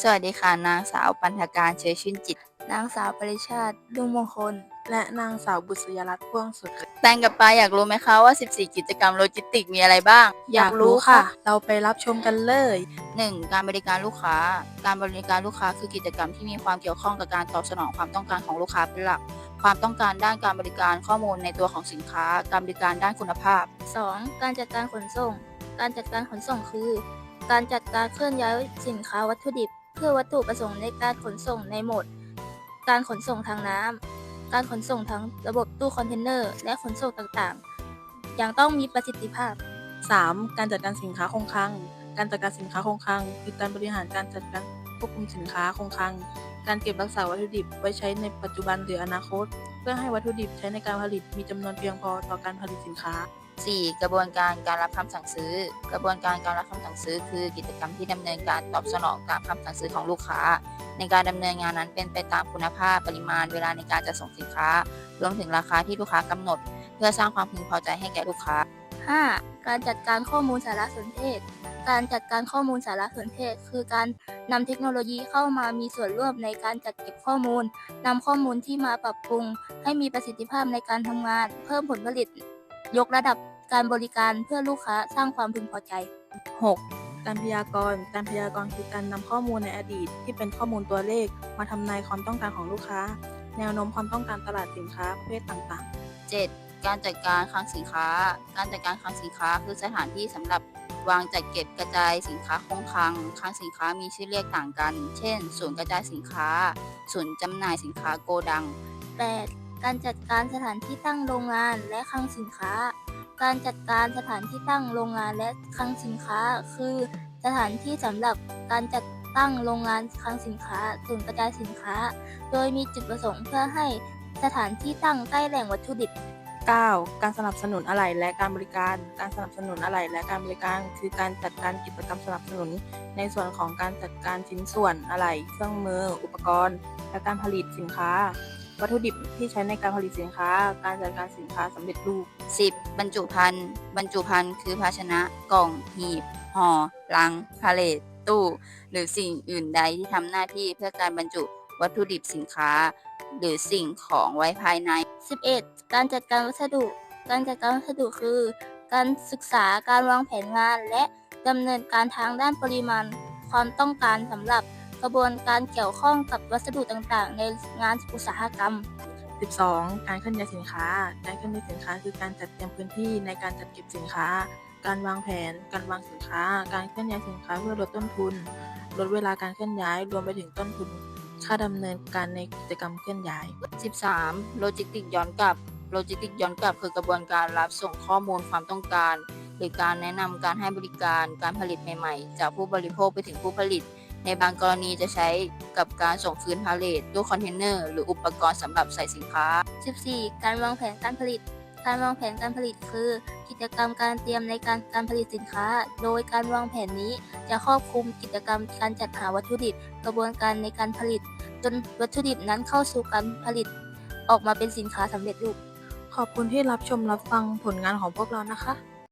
สวัสดีค่ะ นางสาวปันธการเชื้อชื่นจิต นางสาวปริชาติลุงมงคล และนางสาวบุษยรัตน์พ่วงสุด แตงกับปาอยากรู้ไหมคะว่า 14 กิจกรรมโลจิสติกมีอะไรบ้าง อยากรู้ค่ะ เราไปรับชมกันเลย 1. การบริการลูกค้า การบริการลูกค้าคือกิจกรรมที่มีความเกี่ยวข้องกับการตอบสนองความต้องการของลูกค้าเป็นหลัก ความต้องการด้านการบริการข้อมูลในตัวของสินค้า การบริการด้านคุณภาพ 2. การจัดการขนส่ง การจัดการขนส่งคือ การจัดการเคลื่อนย้ายสินค้าวัตถุดิบ เพื่อวัตถุประสงค์ในการขนส่งในโหมด การขนส่งทางน้ำการขนส่งทางระบบตู้คอนเทนเนอร์ และขนส่งต่างๆ อย่างต้องมีประสิทธิภาพ 3. การจัดการสินค้าคงคลัง การจัดการสินค้าคงคลังคือการบริหารการจัดการควบคุมสินค้าคงคลัง การเก็บรักษาวัตถุดิบไว้ใช้ในปัจจุบันหรืออนาคต เพื่อให้วัตถุดิบใช้ในการผลิตมีจำนวนเพียงพอต่อการผลิตสินค้า 4. กระบวนการการรับคำสั่งซื้อ กระบวนการการรับคำสั่งซื้อ คือกิจกรรมที่ดำเนินการตอบสนองตามคำสั่งซื้อของลูกค้า ในการดำเนินงานนั้นเป็นไปตามคุณภาพปริมาณเวลาในการจัดส่งสินค้า รวมถึงราคาที่ลูกค้ากำหนด เพื่อสร้างความพึงพอใจให้แก่ลูกค้า 5. การจัดการข้อมูลสารสนเทศ การจัดการข้อมูลสารสนเทศ คือการนำเทคโนโลยีเข้ามามีส่วนร่วมในการจัดเก็บข้อมูลนำข้อมูลที่มาปรับปรุง ให้มีประสิทธิภาพในการทำงาน เพิ่มผลผลิต ยกระดับการบริการเพื่อลูกค้าสร้างความพึงพอใจ 6. การพยากรณ์ การพยากรณ์คือการนำข้อมูลในอดีต ที่เป็นข้อมูลตัวเลข มาทำนายความต้องการของลูกค้า แนวโน้มความต้องการตลาดสินค้าประเภทต่าง 7. การจัดการคลังสินค้า การจัดการคลังสินค้าคือสถานที่สำหรับวางจัดเก็บกระจายสินค้าคงคลังคลังสินค้ามีชื่อเรียกต่างกัน เช่น ศูนย์กระจายสินค้า ศูนย์จำหน่ายสินค้าโกดัง 8. การจัดการสถานที่ตั้งโรงงานและคลังสินค้า การจัดการสถานที่ตั้งโรงงานและคลังสินค้า คือ สถานที่สำหรับการจัดตั้งโรงงานคลังสินค้าศูนย์กระจายสินค้า โดยมีจุดประสงค์เพื่อให้สถานที่ตั้งใกล้แหล่งวัตถุดิบ 9. การสนับสนุนอะไหล่และการบริการ การสนับสนุนอะไหล่และการบริการ คือการจัดการกิจกรรมสนับสนุน ในส่วนของการจัดการชิ้นส่วนอะไหล่เครื่องมือ อุปกรณ์ และการผลิตสินค้า วัตถุดิบที่ใช้ในการผลิตสินค้า การจัดการสินค้าสำเร็จรูป 10. บรรจุภัณฑ์บรรจุภัณฑ์คือภาชนะกล่อง หีบห่อลังพาเลตตู้ หรือสิ่งอื่นใดที่ทำหน้าที่เพื่อการบรรจุวัตถุดิบสินค้า หรือสิ่งของไว้ภายใน 11. การจัดการวัสดุ การจัดการวัสดุคือ การศึกษาการวางแผนงาน และดำเนินการทางด้านปริมาณ ความต้องการสำหรับ กระบวนการเกี่ยวข้องกับวัสดุต่างๆ ในงานอุตสาหกรรม 12. การเคลื่อนย้ายสินค้า การเคลื่อนย้ายสินค้าคือการจัดเตรียมพื้นที่ในการจัดเก็บสินค้า การวางแผน การวางสินค้า การเคลื่อนย้ายสินค้าเพื่อลดต้นทุน ลดเวลาการเคลื่อนย้าย รวมไปถึงต้นทุน ค่าดำเนินการในกิจกรรมเคลื่อนย้าย 13. โลจิสติกย้อนกลับ โลจิสติกย้อนกลับ คือกระบวนการรับส่งข้อมูลความต้องการ หรือการแนะนำการให้บริการ การผลิตใหม่ ๆ จากผู้บริโภคไปถึงผู้ผลิต ในบางกรณีจะใช้กับการส่งคืนพาเลทตู้คอนเทนเนอร์หรืออุปกรณ์สำหรับใส่สินค้า 14. การวางแผนการผลิต การวางแผนการผลิตคือ กิจกรรมการเตรียมในการการผลิตสินค้า โดยการวางแผนนี้จะครอบคลุมกิจกรรมการจัดหาวัตถุดิบ กระบวนการในการผลิต จนวัตถุดิบนั้นเข้าสู่การผลิต ออกมาเป็นสินค้าสำเร็จรูปขอบคุณที่รับชมรับฟังผลงานของพวกเรานะคะ